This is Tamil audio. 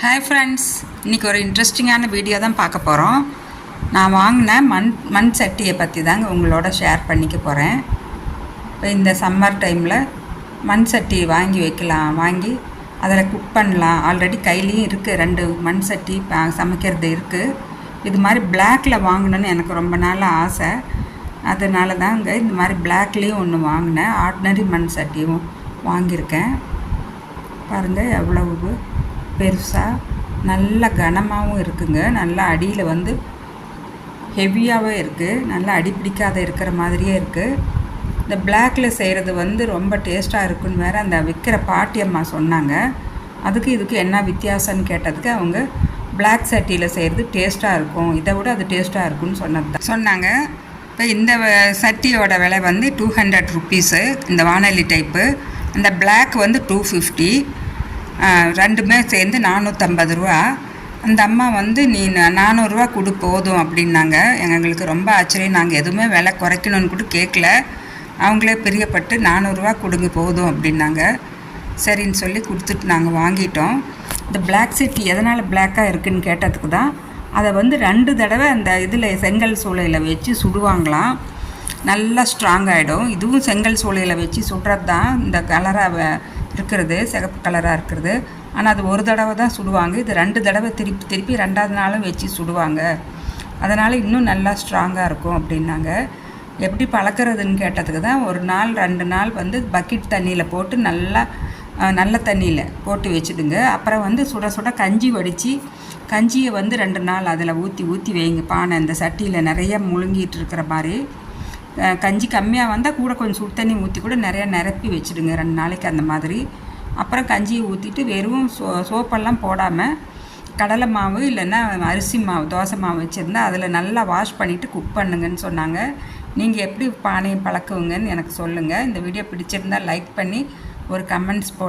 ஹாய் ஃப்ரெண்ட்ஸ் இன்றைக்கி ஒரு இன்ட்ரெஸ்டிங்கான வீடியோ தான் பார்க்க போகிறோம் நான் வாங்கின மண் மண் சட்டியை பற்றி தாங்க உங்களோட ஷேர் பண்ணிக்க போகிறேன் இப்போ இந்த சம்மர் டைமில் மண் சட்டி வாங்கி வைக்கலாம். வாங்கி அதில் குக் பண்ணலாம். ஆல்ரெடி கையிலையும் இருக்குது ரெண்டு மண் சட்டி சமைக்கிறது இருக்குது இது மாதிரி பிளாக்கில் வாங்கணும்னு எனக்கு ரொம்ப நாள் ஆசை. அதனால தாங்க இந்த மாதிரி பிளாக்லேயும் ஒன்று வாங்கினேன். ஆர்டினரி மண் சட்டியும் வாங்கியிருக்கேன். பாருங்கள் எவ்வளவு பெருசாக நல்ல கனமாகவும் இருக்குங்க. நல்லா அடியில் வந்து ஹெவியாகவே இருக்குது நல்லா அடி பிடிக்காத இருக்கிற மாதிரியே இருக்குது இந்த பிளாக்ல செய்கிறது வந்து ரொம்ப டேஸ்ட்டாக இருக்குன்னு வேறு அந்த விற்கிற பாட்டி அம்மா சொன்னாங்க. அதுக்கு இதுக்கு என்ன வித்தியாசம்னு கேட்டதுக்கு அவங்க பிளாக் சட்டியில் செய்கிறது டேஸ்ட்டாக இருக்கும். இதை விட அது டேஸ்ட்டாக இருக்கும்னு சொன்னது தான் சொன்னாங்க. இப்போ இந்த சட்டியோட விலை வந்து டூ ஹண்ட்ரட் ருப்பீஸு இந்த வானொலி டைப்பு இந்த பிளாக் வந்து டூ ஃபிஃப்டி ரெண்டுமே சேர்ந்து நானூற்றம்பது ரூபா. அந்த அம்மா வந்து நீ நானூறுரூவா கொடு போதும் அப்படின்னாங்க. எங்களுக்கு ரொம்ப ஆச்சரியம். நாங்கள் எதுவுமே விலை குறைக்கணும்னு கூட கேட்கல. அவங்களே பிரியப்பட்டு நானூறுரூவா கொடுங்க போதும் அப்படின்னாங்க. சரின்னு சொல்லி கொடுத்துட்டு நாங்கள் வாங்கிட்டோம். இந்த பிளாக் சிட்டி எதனால் பிளாக்காக இருக்குதுன்னு கேட்டதுக்கு தான் அதை வந்து ரெண்டு தடவை அந்த இதில் செங்கல் சூளையில் வச்சு சுடுவாங்களாம். நல்லா ஸ்ட்ராங் ஆகிடும் இதுவும் செங்கல் சூளையில் வச்சு சுடுறது தான் இந்த கலராக இருக்கிறது சிகப்பு கலராக இருக்கிறது. ஆனால் அது ஒரு தடவை தான் சுடுவாங்க. இது ரெண்டு தடவை திருப்பி திருப்பி ரெண்டாவது நாளும் வச்சு சுடுவாங்க. அதனால் இன்னும் நல்லா ஸ்ட்ராங்காக இருக்கும் அப்படின்னாங்க. எப்படி பழக்கிறதுன்னு கேட்டதுக்கு தான் ஒரு நாள் ரெண்டு நாள் வந்து பக்கெட் தண்ணியில் போட்டு நல்லா நல்ல தண்ணியில் போட்டு வச்சுடுங்க அப்புறம் வந்து சுட சுட கஞ்சி வடித்து கஞ்சியை வந்து ரெண்டு நாள் அதில் ஊற்றி ஊற்றி வைங்க. பானை இந்த சட்டியில் நிறைய முழுங்கிட்டு இருக்கிற மாதிரி. கஞ்சி கம்மியாக வந்தால் கூட கொஞ்சம் சுடு தண்ணி ஊற்றி கூட நிறையா நிரப்பி வச்சுடுங்க ரெண்டு நாளைக்கு அந்த மாதிரி. அப்புறம் கஞ்சியை ஊற்றிட்டு வெறும் சோ சோப்பெல்லாம் போடாமல் கடலை மாவு இல்லைன்னா அரிசி மாவு தோசை மாவு வச்சுருந்தா அதில் நல்லா வாஷ் பண்ணிவிட்டு குக் பண்ணுங்கன்னு சொன்னாங்க. நீங்கள் எப்படி பானையை பழக்குவீங்கன்னு எனக்கு சொல்லுங்கள் இந்த வீடியோ பிடிச்சிருந்தா லைக் பண்ணி ஒரு கமெண்ட்ஸ் போ